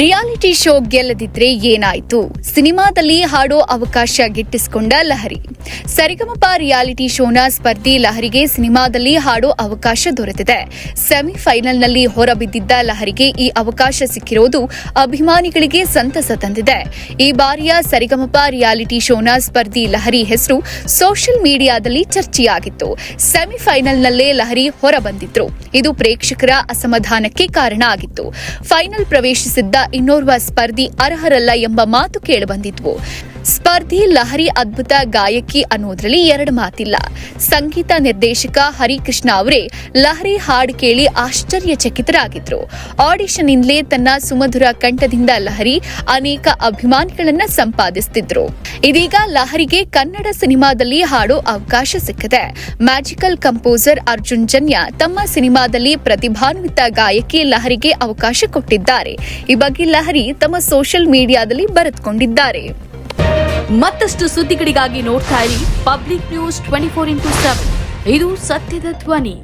Reality show ಗೆಲ್ಲದಿದ್ರೆ ಏನಾಯ್ತು? ಸಿನಿಮಾದಲ್ಲಿ ಹಾಡೋ ಅವಕಾಶ ಗಿಟ್ಟಿಸಿಕೊಂಡ ಲಹರಿ. ಸರಿಗಮಪ ರಿಯಾಲಿಟಿ ಶೋನ ಸ್ಪರ್ಧಿ ಲಹರಿಗೆ ಸಿನಿಮಾದಲ್ಲಿ ಹಾಡೋ ಅವಕಾಶ ದೊರೆತಿದೆ. ಸೆಮಿಫೈನಲ್ನಲ್ಲಿ ಹೊರಬಿದ್ದಿದ್ದ ಲಹರಿಗೆ ಈ ಅವಕಾಶ ಸಿಕ್ಕಿರೋದು ಅಭಿಮಾನಿಗಳಿಗೆ ಸಂತಸ ತಂದಿದೆ. ಈ ಬಾರಿಯ ಸರಿಗಮಪ ರಿಯಾಲಿಟಿ ಶೋನ ಸ್ಪರ್ಧಿ ಲಹರಿ ಹೆಸರು ಸೋಷಿಯಲ್ ಮೀಡಿಯಾದಲ್ಲಿ ಚರ್ಚೆಯಾಗಿತ್ತು. ಸೆಮಿಫೈನಲ್ನಲ್ಲೇ ಲಹರಿ ಹೊರಬಂದಿದ್ರು. ಇದು ಪ್ರೇಕ್ಷಕರ ಅಸಮಾಧಾನಕ್ಕೆ ಕಾರಣ ಆಗಿತ್ತು. ಫೈನಲ್ ಪ್ರವೇಶಿಸಿದ್ದ ಇನ್ನೋರ್ವ ಸ್ಪರ್ಧಿ ಅರ್ಹರಲ್ಲ ಎಂಬ ಮಾತು ಕೇಳಿಬಂದಿದ್ವು. ಸ್ಪರ್ಧಿ ಲಹರಿ ಅದ್ಭುತ ಗಾಯಕಿ ಅನ್ನೋದ್ರಲ್ಲಿ ಎರಡು ಮಾತಿಲ್ಲ. ಸಂಗೀತ ನಿರ್ದೇಶಕ ಹರಿಕೃಷ್ಣ ಅವರೇ ಲಹರಿ ಹಾಡು ಕೇಳಿ ಆಶ್ಚರ್ಯಚಕಿತರಾಗಿದ್ರು. ಆಡಿಷನ್ ಇಂದಲೇ ತನ್ನ ಸುಮಧುರ ಕಂಠದಿಂದ ಲಹರಿ ಅನೇಕ ಅಭಿಮಾನಿಗಳನ್ನ ಸಂಪಾದಿಸುತ್ತಿದ್ರು ಇದೀಗ ಲಹರಿಗೆ ಕನ್ನಡ ಸಿನಿಮಾದಲ್ಲಿ ಹಾಡೋ ಅವಕಾಶ ಸಿಕ್ಕಿದೆ. ಮ್ಯಾಜಿಕಲ್ ಕಂಪೋಸರ್ ಅರ್ಜುನ್ ಜನ್ಯ ತಮ್ಮ ಸಿನಿಮಾದಲ್ಲಿ ಪ್ರತಿಭಾನ್ವಿತ ಗಾಯಕಿ ಲಹರಿಗೆ ಅವಕಾಶ ಕೊಟ್ಟಿದ್ದಾರೆ. ಈ ಬಗ್ಗೆ ಲಹರಿ ತಮ್ಮ ಸೋಷಿಯಲ್ ಮೀಡಿಯಾದಲ್ಲಿ ಬರೆದುಕೊಂಡಿದ್ದಾರೆ. ಮತ್ತಷ್ಟು ಸುದ್ದಿಗಳಿಗಾಗಿ ನೋಡ್ತಾ ಇರಿ public news twenty four into seven ಇದು ಸತ್ಯದ ಧ್ವನಿ.